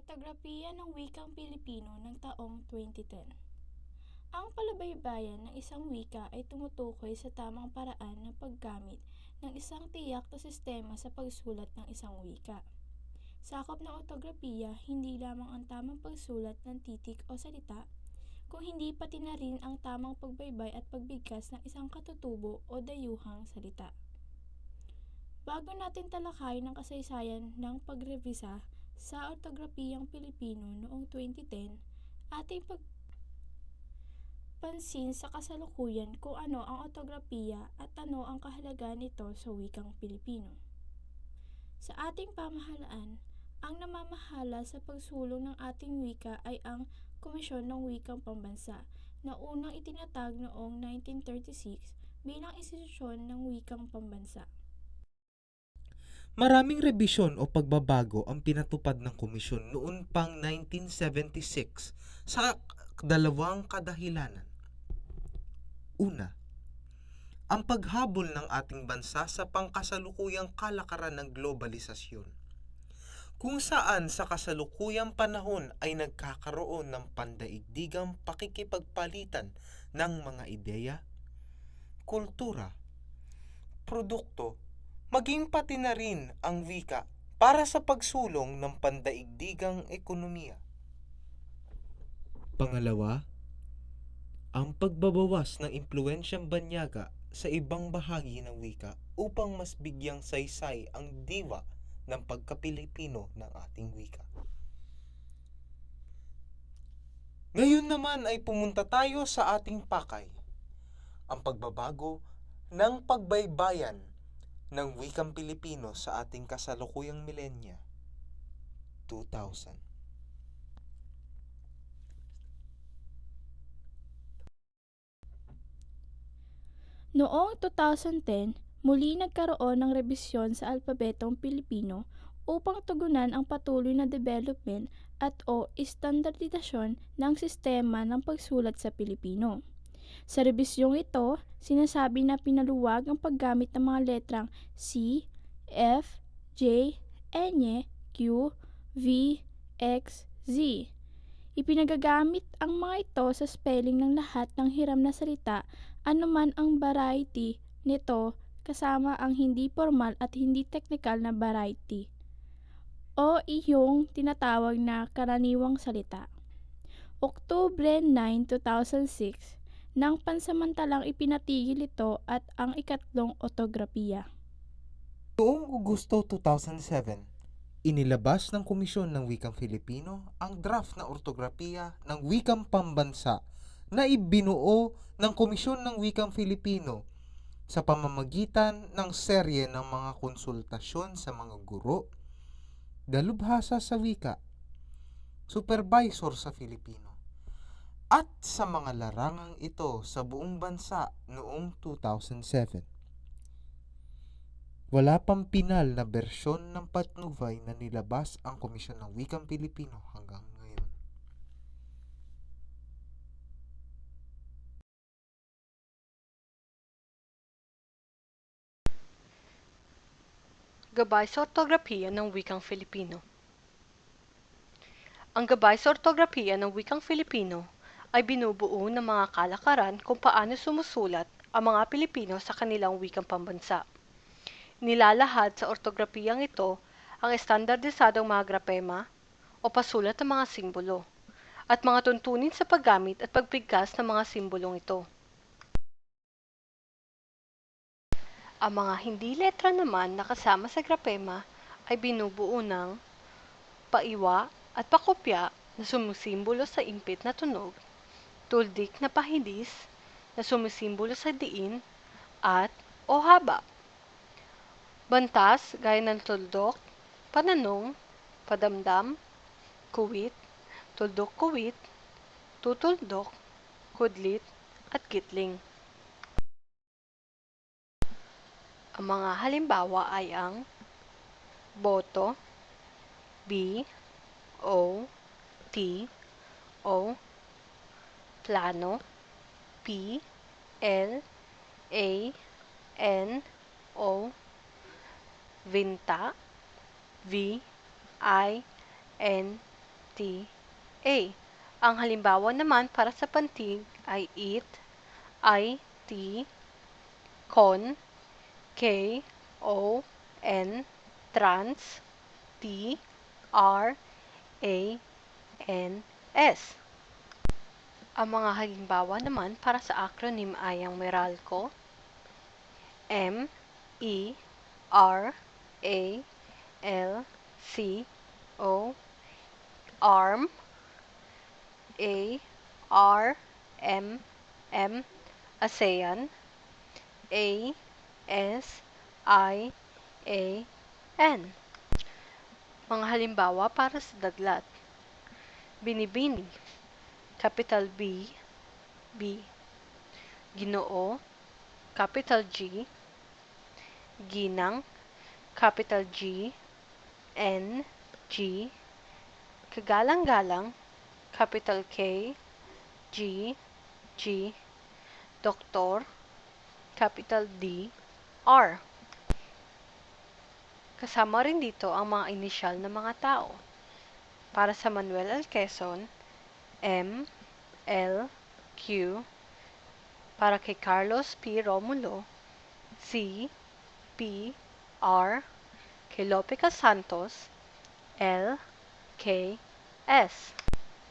Ortografiya ng Wikang Pilipino ng taong 2010 Ang palabaybayan ng isang wika ay tumutukoy sa tamang paraan ng paggamit ng isang tiyak na sistema sa pagsulat ng isang wika. Sakop ng ortografiya hindi lamang ang tamang pagsulat ng titik o salita, kung hindi pati na rin ang tamang pagbaybay at pagbigkas ng isang katutubo o dayuhang salita. Bago natin talakayin ang kasaysayan ng pagrevisa sa ortografiyang Pilipino noong 2010, ating pagpansin sa kasalukuyan kung ano ang ortografiya at ano ang kahalagahan nito sa wikang Pilipino. Sa ating pamahalaan, ang namamahala sa pagsulong ng ating wika ay ang Komisyon ng Wikang Pambansa na unang itinatag noong 1936 bilang institusyon ng wikang pambansa. Maraming rebisyon o pagbabago ang pinatupad ng komisyon noon pang 1976 sa dalawang kadahilanan. Una, ang paghabol ng ating bansa sa pangkasalukuyang kalakaran ng globalisasyon. Kung saan sa kasalukuyang panahon ay nagkakaroon ng pandaigdigang pakikipagpalitan ng mga ideya, kultura, produkto maging pati na rin ang wika para sa pagsulong ng pandaigdigang ekonomiya. Pangalawa, ang pagbabawas ng impluensyang banyaga sa ibang bahagi ng wika upang mas bigyang saysay ang diwa ng pagka-Pilipino ng ating wika. Ngayon naman ay pumunta tayo sa ating pakay, ang pagbabago ng pagbaybayan ng wikang Pilipino sa ating kasalukuyang milenya 2000. Noong 2010, muli nagkaroon ng rebisyon sa alpabetong Pilipino upang tugunan ang patuloy na development at o estandardisasyon ng sistema ng pagsulat sa Pilipino. Sa rebisyong ito, sinasabi na pinaluwag ang paggamit ng mga letrang C, F, J, N, Q, V, X, Z. Ipinagagamit ang mga ito sa spelling ng lahat ng hiram na salita anuman ang variety nito kasama ang hindi formal at hindi technical na variety o iyong tinatawag na karaniwang salita. Oktubre 9, 2006 nang pansamantalang ipinatigil ito at ang ikatlong otografiya. Noong Agosto 2007, inilabas ng Komisyon ng Wikang Filipino ang draft na ortografiya ng wikang pambansa na ibinuo ng Komisyon ng Wikang Filipino sa pamamagitan ng serye ng mga konsultasyon sa mga guro, dalubhasa sa wika, supervisor sa Filipino, at sa mga larangang ito sa buong bansa noong 2007. Wala pang pinal na bersyon ng patnubay na nilabas ang Komisyon ng Wikang Pilipino hanggang ngayon. Gabay sa ortografiya ng wikang Filipino. Ang gabay sa ortografiya ng wikang Filipino ay binubuo ng mga kalakaran kung paano sumusulat ang mga Pilipino sa kanilang wikang pambansa. Nilalahad sa ortografiyang ito ang estandardisadong mga grapema o pasulat ng mga simbolo at mga tuntunin sa paggamit at pagbigkas ng mga simbolong ito. Ang mga hindi letra naman na kasama sa grapema ay binubuo ng paiwa at pakopya na sumisimbolo sa impit na tunog, tuldik na pahidis na sumisimbolo sa diin at o haba. Bantas gaya ng tuldok, pananong, padamdam, kuwit, tuldok-kuwit, tutuldok, kudlit, at gitling. Ang mga halimbawa ay ang boto, B, O, T, O, plano, P, L, A, N, O, vinta, V, I, N, T, A. Ang halimbawa naman para sa pantig ay it, I, T, con, K, O, N, trans, T, R, A, N, S. Ang mga halimbawa naman para sa acronym ay ang Meralco, M, E, R, A, L, C, O, ARM, A, R, M, M, ASEAN, A, S, I, A, N. Mga halimbawa para sa daglat. Binibini, capital B, B. Ginoo, capital G. Ginang, capital G, N, G. Kagalang-galang, capital K, G, G. Doktor, capital D, R. Kasama rin dito ang mga inisyal ng mga tao. Para sa Manuel L. M, L, Q. Para kay Carlos P. Romulo, C, P, R. Kay Lopica Santos, L, K, S.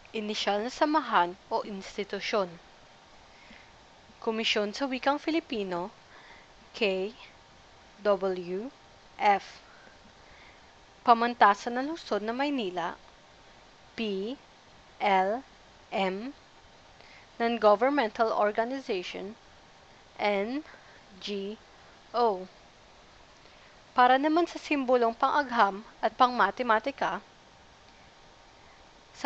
Inisyal na samahan o institusyon. Komisyon sa Wikang Filipino, K, W, F. Pamantasan ng Lungsod na Maynila, P, L, M. Non-Governmental Organization, N, G, O. Para naman sa simbolong pang-agham at pang-matematika,